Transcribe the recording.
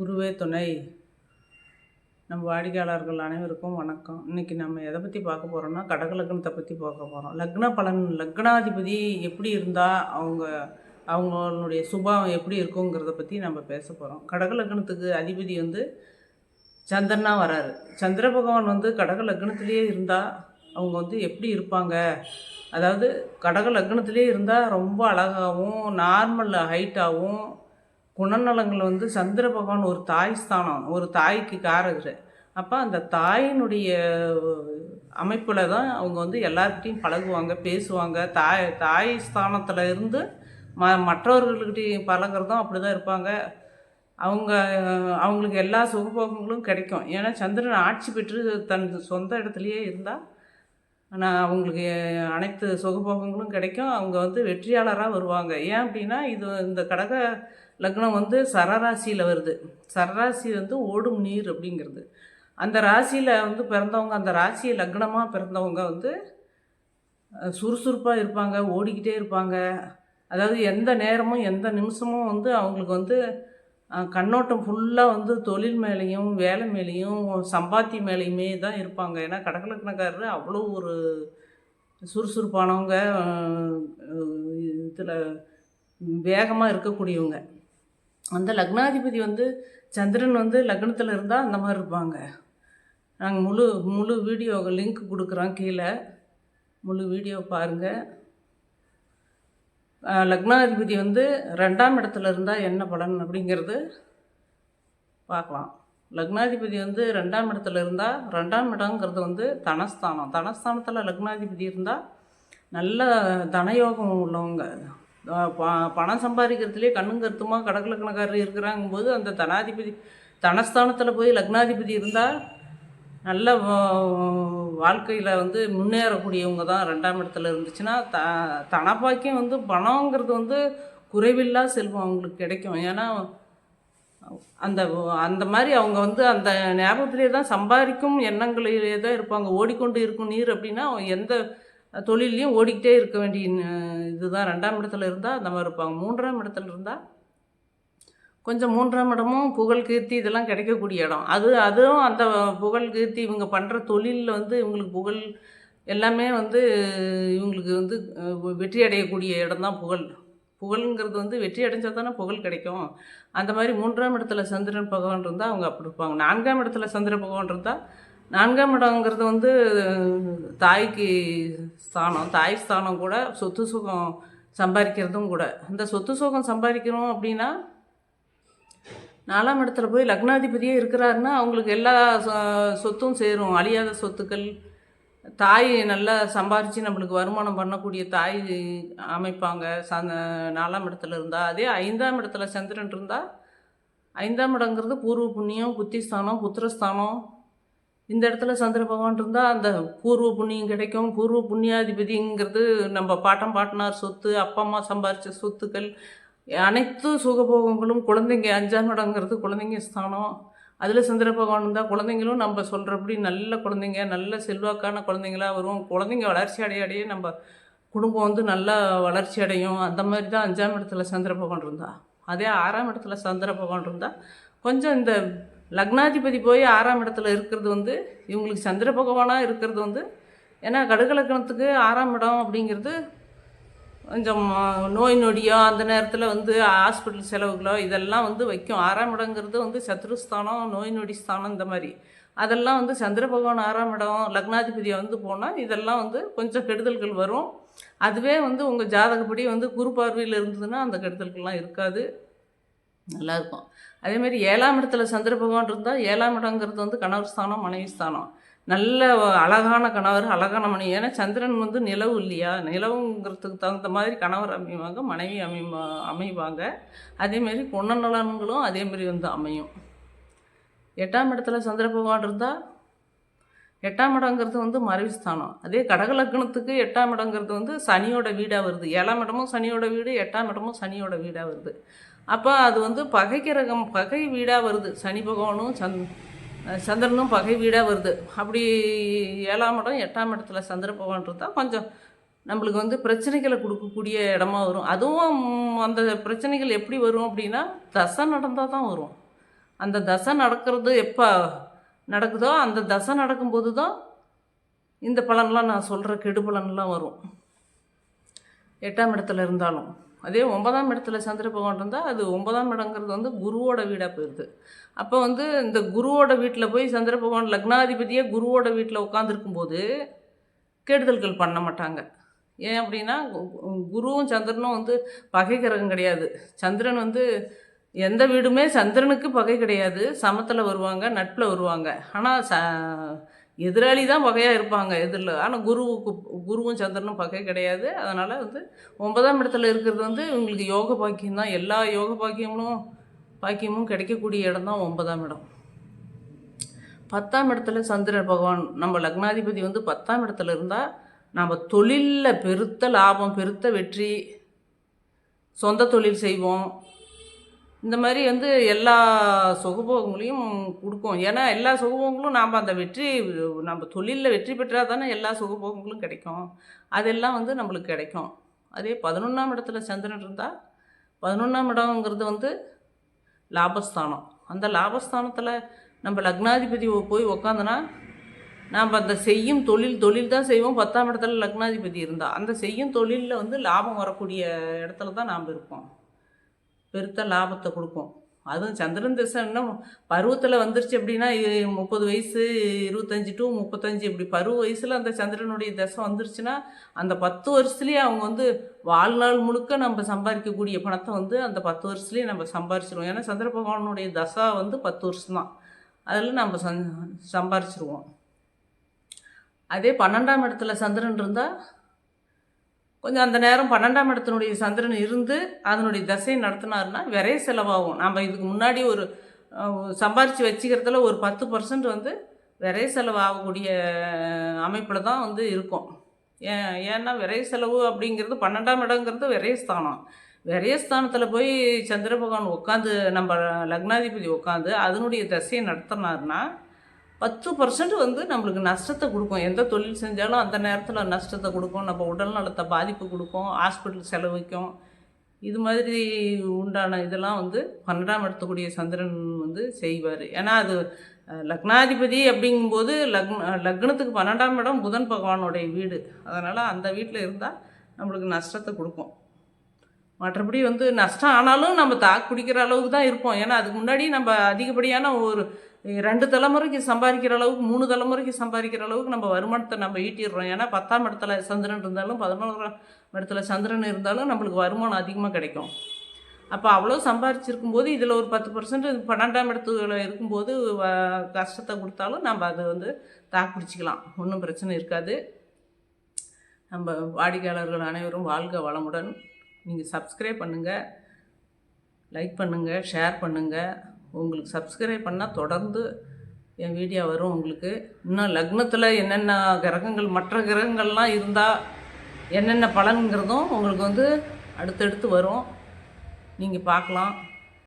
குருவே துணை. நம்ம வாடிக்கையாளர்கள் அனைவருக்கும் வணக்கம். இன்றைக்கி நம்ம எதை பற்றி பார்க்க போகிறோம்னா கடக லக்னத்தை பற்றி பார்க்க போகிறோம் லக்ன பலன் லக்னாதிபதி எப்படி இருந்தால் அவங்க அவங்களுடைய சுபாவம் எப்படி இருக்குங்கிறத பற்றி நம்ம பேச போகிறோம் கடக லக்னத்துக்கு அதிபதி வந்து சந்திரனாக வராரு. சந்திர பகவான் வந்து கடக லக்னத்திலேயே இருந்தால் அவங்க வந்து எப்படி இருப்பாங்க? அதாவது கடக லக்னத்திலே இருந்தால் ரொம்ப அழகாகவும் நார்மல் ஹைட்டாகவும் குணநலங்கள் வந்து சந்திர பகவான் ஒரு தாய் ஸ்தானம் ஒரு தாய்க்கு காரகர். அப்போ அந்த தாயினுடைய அமைப்பில் தான் அவங்க வந்து எல்லார்கிட்டையும் பழகுவாங்க பேசுவாங்க. தாய் தாய் ஸ்தானத்தில் இருந்து ம மற்றவர்கள்கிட்டையும் பழகுறதும் அப்படி தான் இருப்பாங்க. அவங்க அவங்களுக்கு எல்லா சுகபோகங்களும் கிடைக்கும். ஏன்னா சந்திரன் ஆட்சி பெற்று தன் சொந்த இடத்துலையே இருந்தால் ஆனால் அவங்களுக்கு அனைத்து சுகபோகங்களும் கிடைக்கும். அவங்க வந்து வெற்றியாளராக வருவாங்க. ஏன் அப்படின்னா இது இந்த கடக லக்னம் வந்து சரராசியில் வருது. சரராசி வந்து ஓடும் நீர் அப்படிங்கிறது. அந்த ராசியில் வந்து பிறந்தவங்க அந்த ராசியை லக்னமாக பிறந்தவங்க வந்து சுறுசுறுப்பாக இருப்பாங்க ஓடிக்கிட்டே இருப்பாங்க. அதாவது எந்த நேரமும் எந்த நிமிஷமும் வந்து அவங்களுக்கு வந்து கண்ணோட்டம் ஃபுல்லாக வந்து தொழில் மேலேயும் வேலை மேலேயும் சம்பாத்தி மேலேயுமே தான் இருப்பாங்க. ஏன்னா கடகலக்கணக்காரர் அவ்வளோ ஒரு சுறுசுறுப்பானவங்க இதில் வேகமாக இருக்கக்கூடியவங்க. அந்த லக்னாதிபதி வந்து சந்திரன் வந்து லக்னத்தில் இருந்தால் அந்த மாதிரி இருப்பாங்க. நாங்கள் முழு முழு வீடியோ லிங்க் கொடுக்குறோம் கீழே. முழு வீடியோ பாருங்கள் லக்னாதிபதி வந்து ரெண்டாம் இடத்துல இருந்தால் என்ன பலன் அப்படிங்கிறது பார்க்கலாம். லக்னாதிபதி வந்து ரெண்டாம் இடத்துல இருந்தால் ரெண்டாம் இடங்கிறது வந்து தனஸ்தானம். தனஸ்தானத்தில் லக்னாதிபதி இருந்தால் நல்ல தனயோகம் உள்ளவங்க. பணம் சம்பாதிக்கிறதுலே கண்ணும் கருத்துமாக கடக்கலக்கணக்காரர் இருக்கிறாங்கும்போது அந்த தனாதிபதி தனஸ்தானத்தில் போய் லக்னாதிபதி இருந்தால் நல்ல வாழ்க்கையில் வந்து முன்னேறக்கூடியவங்க தான் ரெண்டாம் இடத்துல இருந்துச்சுன்னா த தனப்பாக்கியம் வந்து பணங்கிறது வந்து குறைவில்லா செல்வம் அவங்களுக்கு கிடைக்கும். ஏன்னா அந்த அந்த மாதிரி அவங்க வந்து அந்த ஞாபகத்திலே தான் சம்பாதிக்கும் எண்ணங்களிலே தான் இருப்பாங்க. ஓடிக்கொண்டு இருக்கும் நீர் அப்படின்னா எந்த தொழிலையும் ஓடிக்கிட்டே இருக்க வேண்டிய இதுதான். ரெண்டாம் இடத்துல இருந்தால் அந்த மாதிரி இருப்பாங்க. மூன்றாம் இடத்துல இருந்தால் கொஞ்சம் மூன்றாம் இடமும் புகழ் கீர்த்தி இதெல்லாம் கிடைக்கக்கூடிய இடம். அது அதுவும் அந்த புகழ் கீர்த்தி இவங்க பண்ணுற தொழிலில் வந்து இவங்களுக்கு புகழ் எல்லாமே வந்து இவங்களுக்கு வந்து வெற்றி அடையக்கூடிய இடம் தான் புகழ். புகழுங்கிறது வந்து வெற்றி அடைஞ்சால் தானே புகழ் கிடைக்கும். அந்த மாதிரி மூன்றாம் இடத்துல சந்திரன் பகவான் இருந்தால் அவங்க அப்படி இருப்பாங்க. நான்காம் இடத்துல சந்திர பகவான் இருந்தால் நான்காம் இடங்கிறது வந்து தாய்க்கு ஸ்தானம் தாய் ஸ்தானம் கூட சொத்து சுகம் சம்பாதிக்கிறதும் கூட. அந்த சொத்து சுகம் சம்பாதிக்கிறோம் அப்படின்னா நாலாம் இடத்துல போய் லக்னாதிபதியே இருக்கிறாருன்னா அவங்களுக்கு எல்லா சொத்தும் சேரும். அழியாத சொத்துக்கள் தாய் நல்லா சம்பாரித்து நம்மளுக்கு வருமானம் பண்ணக்கூடிய தாய் அமைப்பாங்க. ச நாலாம் இடத்துல இருந்தால் அதே ஐந்தாம் இடத்துல சந்திரன் இருந்தால் ஐந்தாம் இடங்கிறது பூர்வ புண்ணியம் புத்திஸ்தானம் புத்திரஸ்தானம் இந்த இடத்துல சந்திர பகவான் இருந்தால் அந்த பூர்வ புண்ணியம் கிடைக்கும். பூர்வ புண்ணியாதிபதிங்கிறது நம்ம பாட்டம் பாட்டனார் சொத்து அப்பா அம்மா சம்பாரித்த சொத்துக்கள் அனைத்து சுகபோகங்களும் குழந்தைங்க அஞ்சாம் இடங்கிறது குழந்தைங்க ஸ்தானம். அதில் சந்திர பகவான் இருந்தால் குழந்தைங்களும் நம்ம சொல்கிறபடி நல்ல குழந்தைங்க நல்ல செல்வாக்கான குழந்தைங்களா வரும் குழந்தைங்க வளர்ச்சி அடைய அடைய நம்ம குடும்பம் வந்து நல்லா வளர்ச்சி அடையும். அந்த மாதிரி தான் அஞ்சாம் இடத்துல சந்திர பகவான் இருந்தால் அதே ஆறாம் இடத்துல சந்திர பகவான் இருந்தால் கொஞ்சம் இந்த லக்னாதிபதி போய் ஆறாம் இடத்துல இருக்கிறது வந்து இவங்களுக்கு சந்திர பகவானாக இருக்கிறது வந்து ஏன்னா கடுகலக்கணத்துக்கு ஆறாம் இடம் அப்படிங்கிறது கொஞ்சம் நோய் நொடியோ அந்த நேரத்தில் வந்து ஹாஸ்பிட்டல் செலவுகளோ இதெல்லாம் வந்து வைக்கும். ஆறாம் இடங்கிறது வந்து சத்ருஸ்தானம் நோய் நொடி ஸ்தானம் இந்த மாதிரி. அதெல்லாம் வந்து சந்திர பகவான் ஆறாம் இடம் லக்னாதிபதியை வந்து போனால் இதெல்லாம் வந்து கொஞ்சம் கெடுதல்கள் வரும். அதுவே வந்து உங்கள் ஜாதகப்படி வந்து குறு பார்வையில் இருந்ததுன்னா அந்த கெடுதல்கள்லாம் இருக்காது. நல்லாயிருக்கும். அதேமாதிரி ஏழாம் இடத்துல சந்திர பகவான் இருந்தால் ஏழாம் இடங்கிறது வந்து கணவர் ஸ்தானம் மனைவி ஸ்தானம். நல்ல அழகான கணவர் அழகான மனைவி. ஏன்னா சந்திரன் வந்து நிலவு இல்லையா? நிலவுங்கிறதுக்கு தகுந்த மாதிரி கணவர் அமைவாங்க மனைவி அமை அமைவாங்க. அதேமாரி பொண்ணு நலன்களும் அதேமாரி வந்து அமையும். எட்டாம் இடத்துல சந்திர பகவான் இருந்தால் எட்டாம் இடங்கிறது வந்து மறைவு ஸ்தானம். அதே கடக லக்னத்துக்கு எட்டாம் இடங்கிறது வந்து சனியோட வீடாக வருது. ஏழாம் இடமும் சனியோட வீடு எட்டாம் இடமும் சனியோட வீடாக வருது. அப்போ அது வந்து பகை கிரகம் பகை வீடாக வருது. சனி பகவானும் சந் சந்திரனும் பகை வீடாக வருது. அப்படி ஏழாம் இடம் எட்டாம் இடத்துல சந்திர பகவான் இருந்தால் கொஞ்சம் நம்மளுக்கு வந்து பிரச்சனைகளை கொடுக்கக்கூடிய இடமா வரும். அதுவும் அந்த பிரச்சனைகள் எப்படி வரும் அப்படின்னா தசை நடந்தால் தான் வரும். அந்த தசை நடக்கிறது எப்போ நடக்குதோ அந்த தசை நடக்கும்போது தான் இந்த பலன்லாம் நான் சொல்கிற கெடு பலன்லாம் வரும். எட்டாம் இடத்துல இருந்தாலும். அதே ஒன்பதாம் இடத்துல சந்திர பகவான் இருந்தால் அது ஒன்பதாம் இடங்கிறது வந்து குருவோட வீடாக போயிடுது அப்போ வந்து இந்த குருவோட வீட்டில் போய் சந்திர பகவான் லக்னாதிபதியே குருவோட வீட்டில் உட்காந்துருக்கும்போது கெடுதல்கள் பண்ண மாட்டாங்க. ஏன் அப்படின்னா கு- குருவும் சந்திரனும் வந்து பகை கிரகம் கிடையாது. சந்திரன் வந்து எந்த வீடுமே சந்திரனுக்கு பகை கிடையாது. சமத்தில் வருவாங்க நட்பில் வருவாங்க. ஆனால் ச எதிராளி தான் பகையாக இருப்பாங்க எதிரில். ஆனால் குருவுக்கு குருவும் சந்திரனும் பகை கிடையாது. அதனால் வந்து ஒன்பதாம் இடத்துல இருக்கிறது வந்து உங்களுக்கு யோக பாக்கியம் தான். எல்லா யோக பாக்கியமும் பாக்கியமும் கிடைக்கக்கூடிய இடம் தான் ஒன்பதாம் இடம். பத்தாம் இடத்துல சந்திர பகவான் நம்ம லக்னாதிபதி வந்து பத்தாம் இடத்துல இருந்தால் நம்ம தொழிலில் பெருத்த லாபம் பெருத்த வெற்றி சொந்த தொழில் செய்வோம். இந்த மாதிரி வந்து எல்லா சுகபோகங்களையும் கொடுக்கும். ஏன்னா எல்லா சுகபோகங்களும் நாம் அந்த வெற்றி நம்ம தொழிலில் வெற்றி பெற்றால் தானே எல்லா சுகபோகங்களும் கிடைக்கும். அதெல்லாம் வந்து நம்மளுக்கு கிடைக்கும். அதே பதினொன்றாம் இடத்துல சந்திரன் இருந்தால் பதினொன்றாம் இடங்கிறது வந்து லாபஸ்தானம். அந்த லாபஸ்தானத்தில் நம்ம லக்னாதிபதி போய் உக்காந்தனா நாம் அந்த செய்யும் தொழில் தொழில் தான் செய்வோம். பத்தாம் இடத்துல லக்னாதிபதி இருந்தால் அந்த செய்யும் தொழிலில் வந்து லாபம் வரக்கூடிய இடத்துல தான் நாம் இருப்போம். பெருத்த லாபத்தை கொடுக்கும். அதுவும் சந்திரன் திசை இன்னும் பருவத்தில் வந்துருச்சு அப்படின்னா முப்பது வயசு இருபத்தஞ்சி டு முப்பத்தஞ்சு இப்படி பருவ வயசில் அந்த சந்திரனுடைய தசை வந்துருச்சுன்னா அந்த பத்து வருஷத்துலேயே அவங்க வந்து வாழ்நாள் முழுக்க நம்ம சம்பாதிக்கக்கூடிய பணத்தை வந்து அந்த பத்து வருஷத்துலேயே நம்ம சம்பாரிச்சிருவோம். ஏன்னா சந்திர பகவானுடைய தசா வந்து பத்து வருஷம்தான். அதில் நம்ம சம்பாரிச்சிருவோம். அதே பன்னெண்டாம் இடத்துல சந்திரன் இருந்தால் கொஞ்சம் அந்த நேரம் பன்னெண்டாம் இடத்தினுடைய சந்திரன் இருந்து அதனுடைய தசையை நடத்தினாருன்னா விரைய செலவாகும். நம்ம இதுக்கு முன்னாடி ஒரு சம்பாரித்து வச்சுக்கிறதுல ஒரு பத்து பர்சன்ட் வந்து விரைய செலவு ஆகக்கூடிய அமைப்பில் தான் வந்து இருக்கும். ஏன் ஏன்னா விரைய செலவு அப்படிங்கிறது பன்னெண்டாம் இடங்கிறது விரயஸ்தானம் விரயஸ்தானத்தில் போய் சந்திர பகவான் உட்காந்து நம்ம லக்னாதிபதி உட்காந்து அதனுடைய தசையை நடத்தினாருன்னா பத்து பர்சன்ட் வந்து நம்மளுக்கு நஷ்டத்தை கொடுக்கும். எந்த தொழில் செஞ்சாலும் அந்த நேரத்தில் நஷ்டத்தை கொடுக்கும். நம்ம உடல் நலத்தை பாதிப்பு கொடுக்கும். ஹாஸ்பிட்டல் செலவிக்கும் இது மாதிரி உண்டான இதெல்லாம் வந்து பன்னெண்டாம் இடத்துக்கூடிய சந்திரன் வந்து செய்வார். ஏன்னா அது லக்னாதிபதி அப்படிங்கும்போது லக்ன லக்னத்துக்கு பன்னெண்டாம் இடம் புதன் பகவானுடைய வீடு. அதனால் அந்த வீட்டில் இருந்தால் நம்மளுக்கு நஷ்டத்தை கொடுக்கும். மற்றபடி வந்து நஷ்டம் ஆனாலும் நம்ம தாக்கு பிடிக்கிற அளவுக்கு தான் இருப்போம். ஏன்னா அதுக்கு முன்னாடி நம்ம அதிகப்படியான ஒரு ரெண்டு தலைமுறைக்கு சம்பாதிக்கிற அளவுக்கு மூணு தலைமுறைக்கு சம்பாதிக்கிற அளவுக்கு நம்ம வருமானத்தை நம்ம ஈட்டிடுறோம். ஏன்னா பத்தாம் இடத்துல சந்திரன் இருந்தாலும் பதினோராம் இடத்துல சந்திரன் இருந்தாலும் நம்மளுக்கு வருமானம் அதிகமாக கிடைக்கும். அப்போ அவ்வளோ சம்பாரிச்சிருக்கும் போது இதில் ஒரு பத்து பர்சன்ட் பன்னெண்டாம் இடத்துல இருக்கும்போது கஷ்டத்தை கொடுத்தாலும் நம்ம அதை வந்து தாக்கு பிடிச்சிக்கலாம். ஒன்றும் பிரச்சனை இருக்காது. நம்ம வாடிக்கையாளர்கள் அனைவரும் வாழ்க வளமுடன். நீங்கள் சப்ஸ்கிரைப் பண்ணுங்கள் லைக் பண்ணுங்கள் ஷேர் பண்ணுங்கள் உங்களுக்கு சப்ஸ்கிரைப் பண்ணால் தொடர்ந்து என் வீடியோ வரும் உங்களுக்கு. இன்னும் லக்னத்தில் என்னென்ன கிரகங்கள் மற்ற கிரகங்கள்லாம் இருந்தால் என்னென்ன பலன்கிறதும் உங்களுக்கு வந்து அடுத்தடுத்து வரும். நீங்கள் பார்க்கலாம்.